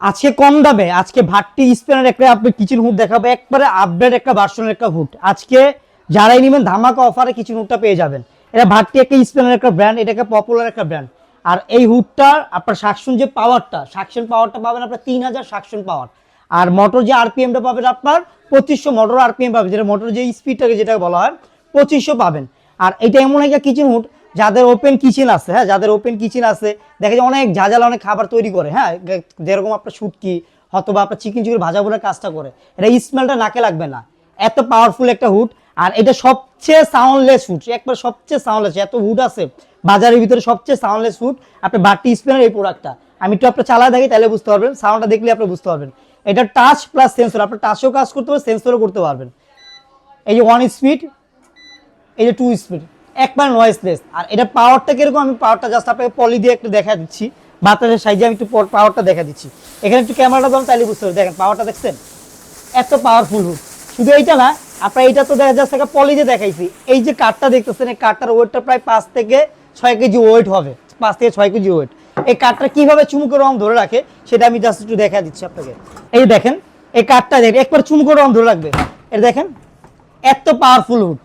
আজকে কম দামে, আজকে ভাটটি স্পেনের একটা আপনি কিচেন হুড দেখাবো। একবারে আপডেট একটা ভার্সনের একটা হুড আজকে যারাই নেবেন, ধামাকা অফারে কিচেন হুডটা পেয়ে যাবেন। এটা ভাটটি একটা স্পেনের একটা ব্র্যান্ড এটা একটা পপুলার একটা ব্র্যান্ড আর এই হুডটার আপনার সাকশন যে পাওয়ারটা সাকশন পাওয়ারটা পাবেন আপনার তিন হাজার সাকশন পাওয়ার আর মোটর যে আরপিএমটা পাবেন আপনার পঁচিশশো মোটর আরপিএম পাবেন। যেটা মোটর যে স্পিডটাকে যেটা বলা হয়, পঁচিশশো পাবেন। আর এটা এমন একটা কিচেন হুড যাদের ওপেন কিচেন আছে হ্যাঁ যাদের ওপেন কিচেন আছে, দেখা যায় অনেক ঝাঁঝাল অনেক খাবার তৈরি করে হ্যাঁ যেরকম আপনার শুটকি অথবা আপনার চিকেন চিকেন ভাজা বোনার কাজটা করে, এটা স্মেলটা নাকে লাগবে না। এত পাওয়ারফুল একটা হুড আর এটা সবচেয়ে সাউন্ডলেস হুড একবার সবচেয়ে সাউন্ডলেস এত হুড আছে, বাজারের ভিতরে সবচেয়ে সাউন্ডলেস হুড আপনি বাটি স্পেনের এই প্রোডাক্টটা আমি একটু আপনার চালা দেখি, তাহলে বুঝতে পারবেন সাউন্ডটা দেখলে আপনি বুঝতে পারবেন। এটা টাচ প্লাস সেন্সর আপনার টাচও কাজ করতে পারবেন সেন্সরও করতে পারবেন। এই যে ওয়ান স্পিড এই যে টু স্পিড একবার নয়েসলেস আর এটা পাওয়ারটা কীরকম? আমি পাওয়ারটা জাস্ট আপনাকে পলি দিয়ে একটু দেখা দিচ্ছি। বাতাসের সাইজে আমি একটু পাওয়ারটা দেখা দিচ্ছি। এখানে একটু ক্যামেরাটা দাম তাহলে বুঝতে পারবেন দেখেন পাওয়ারটা দেখছেন? এত পাওয়ারফুল হুড শুধু এইটা না, আপনার এইটা তো দেখা যাচ্ছে পলি দিয়ে দেখাইছি। এই যে কাঠটা দেখতেছেন, এই কাঠটার ওয়েটটা প্রায় পাঁচ থেকে ছয় কেজি ওয়েট হবে। পাঁচ থেকে ছয় কেজি ওয়েট এই কাঠটা কীভাবে চুমুকে রং ধরে রাখে, সেটা আমি জাস্ট একটু দেখা দিচ্ছি আপনাকে। এই দেখেন, এই কাঠটা দেখেন, একবার চুমুকে রং ধরে রাখবে। এটা দেখেন, এত পাওয়ারফুল হুড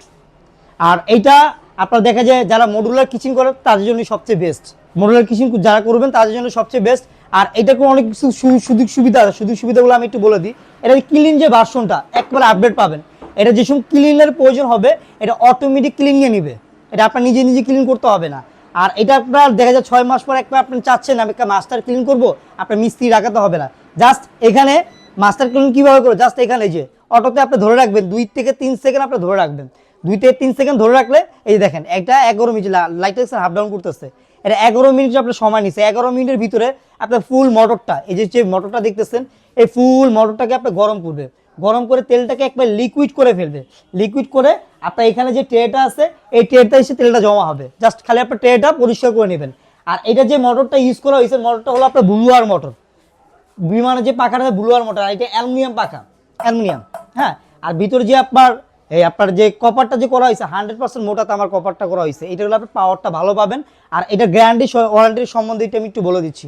আর এইটা আপনার দেখা যায় যারা মডুলার কিচেন করে, তাদের জন্য সবচেয়ে বেস্ট মডুলার কিচেন যারা করবেন, তাদের জন্য সবচেয়ে বেস্ট আর এটা কোনো অনেক কিছু সুযোগ সুবিধা সুযোগ সুবিধাগুলো আমি একটু বলে দিই। এটা ক্লিন যে ভার্সনটা একবারে আপডেট পাবেন। এটা যে সময় ক্লিনের প্রয়োজন হবে, এটা অটোমেটিক ক্লিন নিয়ে নিবে। এটা আপনার নিজে নিজে ক্লিন করতে হবে না। আর এটা আপনার দেখা যায় ছয় মাস পর একবার আপনি চাচ্ছেন, আমি একটা মাস্টার ক্লিন করব, আপনার মিস্ত্রি রাখাতে হবে না। জাস্ট এখানে মাস্টার ক্লিন কীভাবে করব? জাস্ট এখানে যে, অটোতে আপনি ধরে রাখবেন, দুই থেকে তিন সেকেন্ড আপনি ধরে রাখবেন। দুই থেকে তিন সেকেন্ড ধরে রাখলে, এই দেখেন, একটা এগারো মিনিট লাইট হাফ ডাউন করতেছে। এটা এগারো মিনিট আপনার সময় নিচ্ছে এগারো মিনিটের ভিতরে আপনার ফুল মটরটা এই যে যে মোটরটা দেখতেছেন, এই ফুল মটরটাকে আপনি গরম করবে। গরম করে তেলটাকে একবার লিকুইড করে ফেলবে। লিকুইড করে আপনার এখানে যে ট্রেটা আছে, এই ট্রেটা এসে তেলটা জমা হবে। জাস্ট খালি আপনার ট্রেটা পরিষ্কার করে নেবেন। আর এটা যে মোটরটা ইউজ করা হয়েছে মটরটা হলো আপনার ব্লুয়ার মটর বিমানের যে পাখাটা ব্লুয়ার মটর আর এটা অ্যালুমিনিয়াম পাখা। অ্যালুমিনিয়াম হ্যাঁ? আর ভিতরে যে আপনার এই আপনার যে কপারটা যে করা হয়েছে হান্ড্রেড পার্সেন্ট মোটাতে আমার কপারটা করা হয়েছে। এটা হলো আপনি পাওয়ারটা ভালো পাবেন। আর এটা গ্যারান্টি ওয়ারেন্টির সম্বন্ধে এটা আমি একটু বলে দিচ্ছি।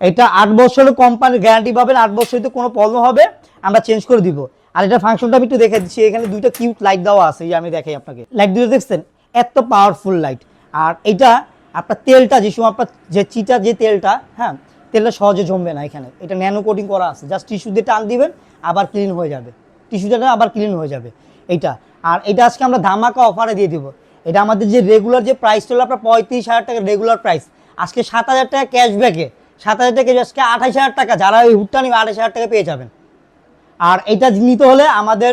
এটা আট বছরের কোম্পানির গ্যারান্টি পাবেন, আট বছর কোনো প্রবলেম হবে, আমরা চেঞ্জ করে দিব। আর এটা ফাংশনটা আমি একটু দেখে দিচ্ছি, এখানে দুইটা কিউট লাইট দেওয়া আছে, এই আমি দেখাই আপনাকে। লাইট দুটো দেখছেন? এত পাওয়ারফুল লাইট আর এটা আপনার তেলটা, যে সময় আপনার যে চিটা, যে তেলটা হ্যাঁ তেলটা সহজে জমবে না এখানে। এটা ন্যানো কোটিং করা আছে। জাস্ট টিস্যু দিয়ে টান দিবেন, আবার ক্লিন হয়ে যাবে। টিস্যুটা আবার ক্লিন হয়ে যাবে। এইটা। আর এটা আজকে আমরা ধামাকা অফারে দিয়ে দিব। এটা আমাদের যে রেগুলার যে প্রাইসটা হলো আপনার পঁয়ত্রিশ হাজার টাকা রেগুলার প্রাইস আজকে সাত হাজার টাকা ক্যাশব্যাকে সাত হাজার টাকা আজকে আঠাশ হাজার টাকা। যারা ওই হুটটা নিবে আঠাশ হাজার টাকা পেয়ে যাবেন। আর এটা নিতে হলে আমাদের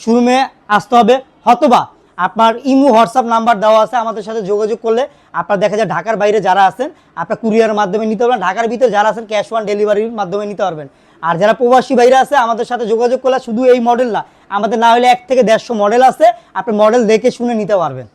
শোরুমে আসতে হবে। হতবা আপনার ইমু, হোয়াটসঅ্যাপ নাম্বার দেওয়া আছে আমাদের সাথে যোগাযোগ করলে আপনার দেখা যায় ঢাকার বাইরে যারা আছেন, আপনার কুরিয়ারের মাধ্যমে নিতে পারবেন। ঢাকার ভিতরে যারা আছেন ক্যাশ অন ডেলিভারির মাধ্যমে নিতে পারবেন। আর যারা প্রবাসী বাইরে আছে, আমাদের সাথে যোগাযোগ করলে শুধু এই মডেল না, আমাদের না হলে এক থেকে দেড়শো মডেল আছে, আপনি মডেল দেখে শুনে নিতে পারবেন।